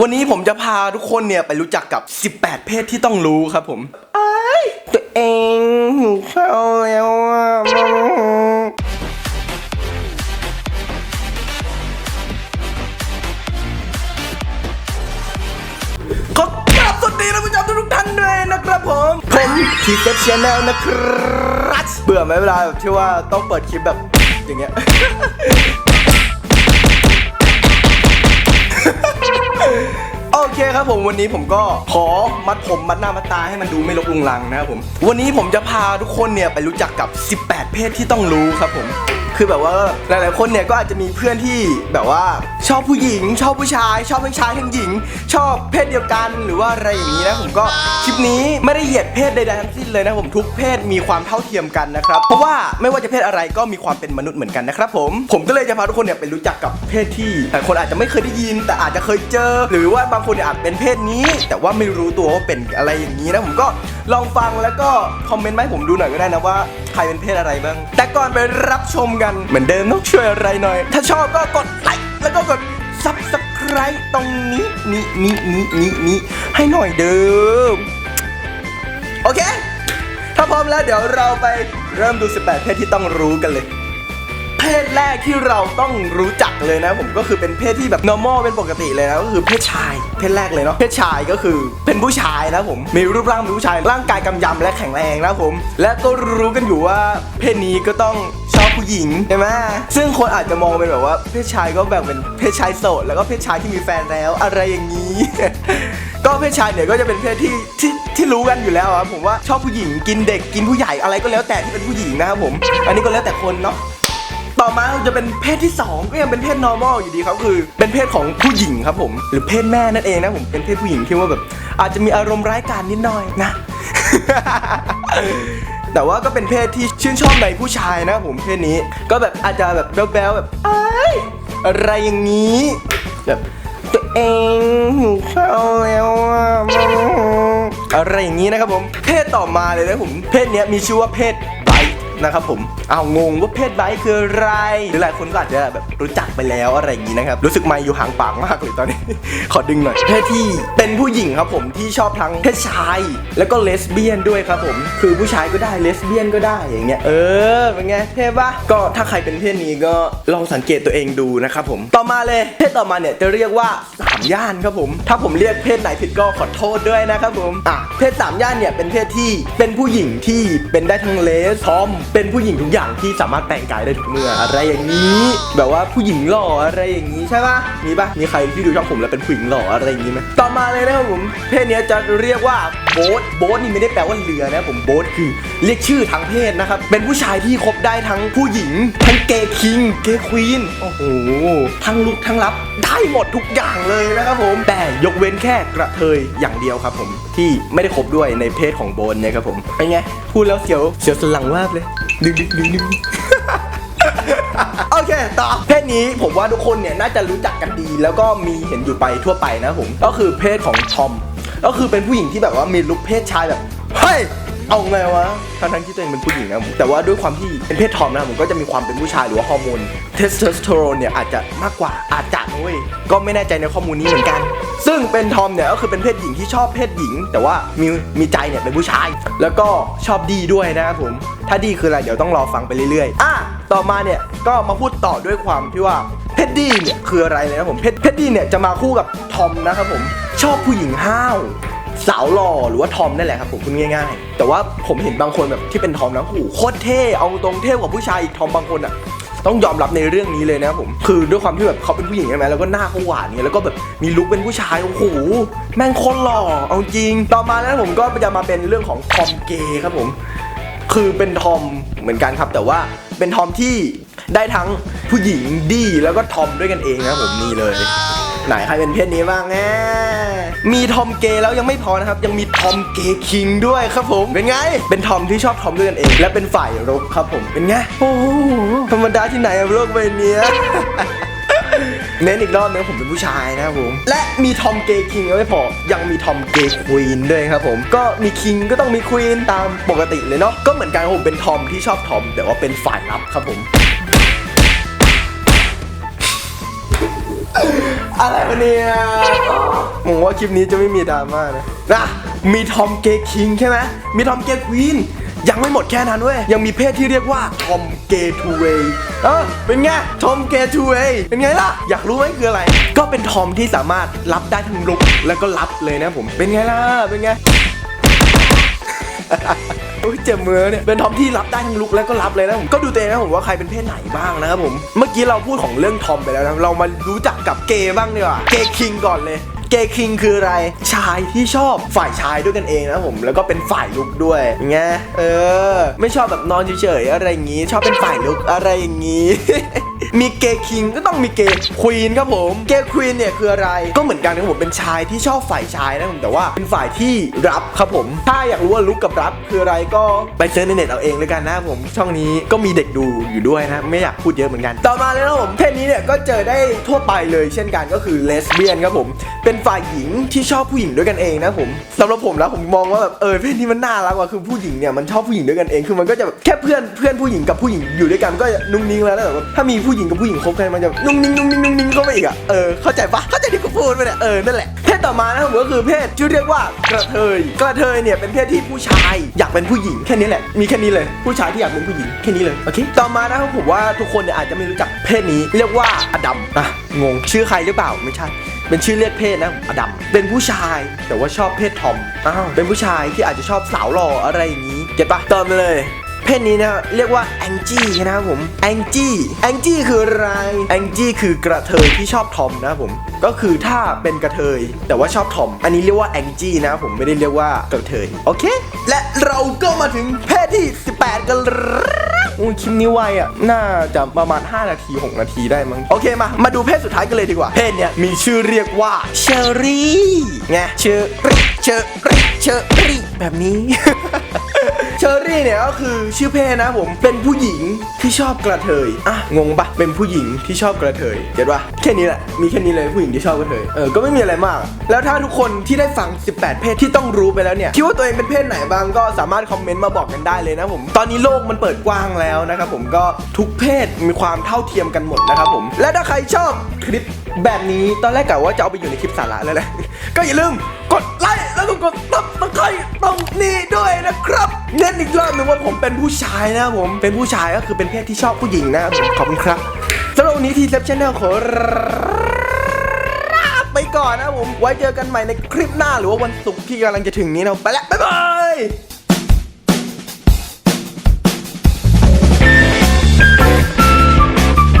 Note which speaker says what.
Speaker 1: วันนี้ผมจะพาทุกคนเนี่ยไปรู้จักกับ 18 เพศที่ต้องรู้ครับผมไอ้ายตัวเองหิวข้าวแล้วอะขอกราบสวัสดีท่านผู้ชมทุกๆท่านด้วยนะครับผม ผมทีเซ็ตชแนลนะครับ เบื่อไหมเวลาแบบที่ว่าต้องเปิดคลิปแบบอย่างเงี้ย เคครับผมวันนี้ผมก็ขอมัดผมมัดหน้ามัดตาให้มันดูไม่ลกลุงลังนะครับผม วันนี้ผมจะพาทุกคนเนี่ยไปรู้จักกับ 18 เพศที่ต้องรู้ครับผม คือแบบว่าหลายๆคนเนี่ยก็อาจจะมีเพื่อนที่แบบว่าชอบผู้หญิง ชอบผู้ชาย ชอบทั้งชายทั้งหญิง ชอบเพศเดียวกันหรือว่าอะไรอย่างนี้นะผมก็คลิปนี้ไม่ได้เหยียดเพศใดๆทั้งสิ้นเลยนะผมทุกเพศมีความเท่าเทียมกันนะครับเพราะว่าไม่ว่าจะเพศอะไรก็มีความเป็นมนุษย์เหมือนกันนะครับผมผมก็เลยจะพาทุกคนเนี่ยไปรู้จักกับเพศที่แต่คนอาจจะไม่เคยได้ยิน แต่อาจจะเคยเจอ หรือว่าบางคนเนี่ยอาจเป็นเพศนี้ แต่ว่าไม่รู้ตัวว่าเป็นอะไรอย่างนี้นะผมก็ลองฟังแล้วก็คอมเมนต์มาให้ผมดูหน่อยก็ได้นะว่าใครเป็นเพศอะไรบ้าง แต่ก่อนไปรับชมกันเหมือนเดิมต้องช่วยอะไรหน่อย ถ้าชอบก็กดไลค์แล้วก็กด subscribe ตรงนี้นี้นี้นี้นี้นี้ให้หน่อยเดิมโอเค ถ้าพร้อมแล้วเดี๋ยวเราไปเริ่มดู 18 เพศที่ต้องรู้กันเลย เพศแรกที่เราต้องรู้จักเลยนะผมก็คือเป็นเพศที่แบบ normal เป็นปกติเลยนะก็คือเพศชาย เพศแรกเลยเนาะเพศชายก็คือเป็นผู้ชายนะผมมีรูปร่างเป็นผู้ชายร่างกายกำยำและแข็งแรงนะผม และก็รู้กันอยู่ว่าเพศนี้ก็ต้องชอบผู้หญิงใช่ไหมซึ่งคนอาจจะมองเป็นแบบว่าเพศชายก็แบบเป็นเพศชายโสดแล้วก็เพศชายที่มีแฟนแล้วอะไรอย่างนี้ ก็เพศชายเนี่ยก็จะเป็นเพศที่ที่ที่รู้กันอยู่แล้วครับผมว่าชอบผู้หญิงกินเด็กกินผู้ใหญ่อะไรก็แล้วแต่ที่เป็นผู้หญิงนะครับผม อันนี้ก็แล้วแต่คนเนาะต่อมาจะเป็นเพศที่ 2 ก็ยังเป็นเพศ normal อยู่ดีครับคือ เป็นเพศของผู้หญิงครับผม หรือเพศแม่นั่นเองนะผมเป็นเพศผู้หญิงที่ว่าแบบ อาจจะมีอารมณ์ร้ายกาจนิดหน่อยนะ แต่ว่าก็เป็นเพศที่ชื่นชอบในผู้ชายนะผมเพศนี้ ก็แบบอาจจะแบบแบ๊วๆแบบไอ้อะไรอย่างนี้แบบตัวเองหิวข้าวแล้วอะอะไรอย่างนี้นะครับผม เพศต่อมาเลยนะผม เพศเนี้ยมีชื่อว่าเพศ นะครับผมเอางงว่าเพศไบท์คืออะไรหรือหลายคนก็อาจจะแบบรู้จักไปแล้วอะไรอย่างนี้นะครับรู้สึกไม่อยู่ห่างปากมากเลยตอนนี้ ขอดึงหน่อยเพศที่เป็นผู้หญิงครับผมที่ชอบทั้งเพศชาย แล้วก็เลสเบี้ยนด้วยครับผม คือผู้ชายก็ได้เลสเบี้ยนก็ได้อย่างเงี้ยเออเป็นไงเท่ปะก็ถ้าใครเป็นเพศนี้ก็ลองสังเกตตัวเองดูนะครับผมต่อมาเลยเพศต่อมาเนี่ยจะเรียกว่า สามย่านครับผม ถ้าผมเรียกเพศไหนผิดก็ขอโทษด้วยนะครับผมอะเพศสามย่านเนี่ยเป็นเพศที่เป็นผู้หญิงที่เป็นได้ทั้งเลสทอม เป็นผู้หญิงทุกอย่างที่สามารถแปลงกายได้ทุกเมื่ออะไรอย่างนี้ แบบว่าผู้หญิงหล่ออะไรอย่างนี้ใช่ปะมีปะมีใครที่ดูช่องผมแล้วเป็นผู้หญิงหล่ออะไรอย่างนี้ไหมต่อมาเลยนะครับผมเพศนี้จะเรียกว่าโบ๊ทโบ๊ทนี่ไม่ได้แปลว่าเรือนะผมโบ๊ทคือเรียกชื่อทางเพศนะครับเป็นผู้ชายที่คบได้ทั้งผู้หญิงทั้งเกย์คิงเกย์ควีนโอ้โหทั้งลุกทั้งรับได้หมดทุกอย่างเลยนะครับผม แต่ยกเว้นแค่กระเทยอย่างเดียวครับผม ที่ไม่ได้คบด้วยในเพศของโบนเนี่ยครับผมเป็นไง พูดแล้วเสียวเสียวสลังมากเลยดึงดึงดึงดึงโอเคต่อเพศนี้ผมว่าทุกคนเนี่ยน่าจะรู้จักกันดี แล้วก็มีเห็นอยู่ไปทั่วไปนะผม ก็คือเพศของทอม ก็คือเป็นผู้หญิงที่แบบว่ามีลุคเพศชายแบบเฮ้ย เอาไงวะทั้งทั้งที่ตัวเองเป็นผู้หญิงนะผมแต่ว่าด้วยความที่เป็นเพศทอมนะผมก็จะมีความเป็นผู้ชายหรือว่าฮอร์โมนเทสโทสเตอโรนเนี่ยอาจจะมากกว่าอาจจะเว้ยก็ไม่แน่ใจในข้อมูลนี้เหมือนกัน ซึ่งเป็นทอมเนี่ยก็คือเป็นเพศหญิงที่ชอบเพศหญิง แต่ว่ามีมีใจเนี่ยเป็นผู้ชาย แล้วก็ชอบดีด้วยนะครับผม ถ้าดีคืออะไรเดี๋ยวต้องรอฟังไปเรื่อยๆอะต่อมาเนี่ยก็มาพูดต่อด้วยความที่ว่าเพชรดีเนี่ยคืออะไรเลยนะผมเพชรเพชรดีเนี่ยจะมาคู่กับทอมนะครับผมชอบผู้หญิงห้าว สาวหล่อหรือว่าทอมนั่นแหละครับผมพูดง่ายๆ แต่ว่าผมเห็นบางคนแบบที่เป็นทอมนะโอ้โหโคตรเท่เอาตรงเท่กว่าผู้ชายอีกทอมบางคนอะต้องยอมรับในเรื่องนี้เลยนะผม คือด้วยความที่แบบเขาเป็นผู้หญิงใช่ไหมแล้วก็หน้าเขาหวานเนี่ยแล้วก็แบบมีลุคเป็นผู้ชาย โอ้โห แม่งคนหล่อ เอาจริง ต่อมาแล้วผมก็จะมาเป็นเรื่องของทอมเกย์ครับผม คือเป็นทอมเหมือนกันครับ แต่ว่าเป็นทอมที่ได้ทั้งผู้หญิงดีแล้วก็ทอมด้วยกันเองนะครับผมนี่เลย ไหนใครเป็นเพศนี้บ้างแน่ มีทอมเกย์แล้วยังไม่พอนะครับ ยังมีทอมเกย์คิงด้วยครับผม เป็นไง เป็นทอมที่ชอบทอมด้วยกันเอง และเป็นฝ่ายรบครับผม เป็นไง โอ้โห ธรรมดาที่ไหนอะโลกใบเนี้ยเน้นอีกรอบนึงผมเป็นผู้ชายนะครับผม และมีทอมเกย์คิงไม่พอ ยังมีทอมเกย์ควีนด้วยครับผม ก็มีคิงก็ต้องมีควีนตามปกติเลยเนาะ ก็เหมือนกันครับผมเป็นทอมที่ชอบทอมแต่ว่าเป็นฝ่ายลับครับผม อะไรวะเนี่ยผมว่าคลิปนี้จะไม่มีดราม่านะนะมีทอมเกย์คิงใช่ไหมมีทอมเกย์ควีนยังไม่หมดแค่นั้นเว้ย ยังมีเพศที่เรียกว่าทอมเกย์ทูเวย์เออเป็นไงทอมเกย์ทูเวย์เป็นไงล่ะ อยากรู้ไหมคืออะไร ก็เป็นทอมที่สามารถรับได้ทั้งลุกแล้วก็รับเลยนะผม เป็นไงล่ะ เป็นไง อ้ยเจ็บมือเนี่ยเป็นทอมที่รับได้ทั้งลุกแล้วก็รับเลยนะผมก็ดูตัวเองนะผมว่าใครเป็นเพศไหนบ้างนะครับผมเมื่อกี้เราพูดของเรื่องทอมไปแล้วนะเรามารู้จักกับเกย์บ้างดีกว่าเกย์คิงก่อนเลยเกย์คิงคืออะไรชายที่ชอบฝ่ายชายด้วยกันเองนะผมแล้วก็เป็นฝ่ายลุกด้วยไงเงี้ยเออ ไม่ชอบแบบนอนเฉยๆอะไรอย่างงี้ ชอบเป็นฝ่ายลุกอะไรอย่างงี้ มีเกย์คิงก็ต้องมีเกย์ควีนครับผม เกย์ควีนเนี่ยคืออะไรก็เหมือนกันนะครับผมเป็นชายที่ชอบฝ่ายชายนะผมแต่ว่าเป็นฝ่ายที่รับครับผม ถ้าอยากรู้ว่าลุกกับรับคืออะไรก็ไปเซิร์ชในเน็ตเอาเองเลยกันนะผม ช่องนี้ก็มีเด็กดูอยู่ด้วยนะ ไม่อยากพูดเยอะเหมือนกัน ต่อมาเลยนะผมเพศนี้เนี่ยก็เจอได้ทั่วไปเลยเช่นกันก็คือเลสเบี้ยนครับผม เป็นฝ่ายหญิงที่ชอบผู้หญิงด้วยกันเองนะผมสำหรับผมแล้วผมมองว่าแบบเออเพศนี้มันน่ารักว่ะคือผู้หญิงเนี่ยมันชอบผู้หญิงด้วยกันเองคือมันก็จะแบบแค่เพื่อนเพื่อนผู้หญิงกับผู้หญิงอยู่ด้วยกันก็นุ่งนิ่งแล้วแต่ว่าถ้ามีผผู้หญิงกับผู้หญิงคบกันมันจะนุ่งนิ่งนุ่งนิ่งนุ่งนิ่งเข้าไปอีกอะเออเข้าใจปะเข้าใจที่กูพูดไหมเนี่ยเออนั่นแหละเพศต่อมานะครับผมก็คือเพศที่เรียกว่ากระเทยกระเทยเนี่ยเป็นเพศที่ผู้ชายอยากเป็นผู้หญิงแค่นี้แหละมีแค่นี้เลย ผู้ชายที่อยากเป็นผู้หญิงแค่นี้เลยโอเคต่อมานะครับผมว่าทุกคนเนี่ยอาจจะไม่รู้จักเพศนี้ เรียกว่าอดัมอะงงชื่อใครหรือเปล่าไม่ใช่เป็นชื่อเรียกเพศนะอดัมเป็นผู้ชายแต่ว่าชอบเพศทอมอ้าวเป็นผู้ชายที่อาจจะชอบสาวหล่ออะไรอย่างนี้เก็ตปะต่อมาเลย เพศนี้นะเรียกว่าแองจี้นะครับผมแองจี้แองจี้คืออะไรแองจี้คือกระเทยที่ชอบทอมนะผมก็คือถ้าเป็นกระเทย แต่ว่าชอบทอม อันนี้เรียกว่าแองจี้นะผมไม่ได้เรียกว่ากระเทยโอเค และเราก็มาถึงเพศที่ 18 กันอุ้ยคลิปนี้ไวอะ น่าจะประมาณ 5 นาที 6 นาทีได้มั้ง โอเคมา มาดูเพศสุดท้ายกันเลยดีกว่า เพศเนี้ยมีชื่อเรียกว่าเชอรี่ไงเชอรี่เชอรี่เชอรี่แบบนี้ เชอรี่เนี่ยก็คือชื่อเพศนะผมเป็นผู้หญิงที่ชอบกระเทยอะงงปะเป็นผู้หญิงที่ชอบกระเทยเก็ตปะแค่นี้แหละมีแค่นี้เลยผู้หญิงที่ชอบกระเทยเออก็ไม่มีอะไรมาก แล้วถ้าทุกคนที่ได้ฟัง 18 เพศที่ต้องรู้ไปแล้วเนี่ยคิดว่าตัวเองเป็นเพศไหนบ้างก็สามารถคอมเมนต์มาบอกกันได้เลยนะผมตอนนี้โลกมันเปิดกว้างแล้วนะครับผมก็ทุกเพศมีความเท่าเทียมกันหมดนะครับผมและถ้าใครชอบคลิปแบบนี้ตอนแรกกะว่าจะเอาไปอยู่ในคลิปสาระแล้วแหละก็อย่าลืมกดไลค์ ก็กดตับตะไคร้ตรงนี้ด้วยนะครับเน้นอีกรอบหนึ่งว่าผมเป็นผู้ชายนะครับผมเป็นผู้ชายก็คือเป็นเพศที่ชอบผู้หญิงนะครับผมขอบคุณครับสำหรับวันนี้ทีเซฟชแนลขอลาไปก่อนนะผมไว้เจอกันใหม่ในคลิปหน้าหรือว่าวันศุกร์ที่กำลังจะถึงนี้นะไปแล้วบ๊ายบาย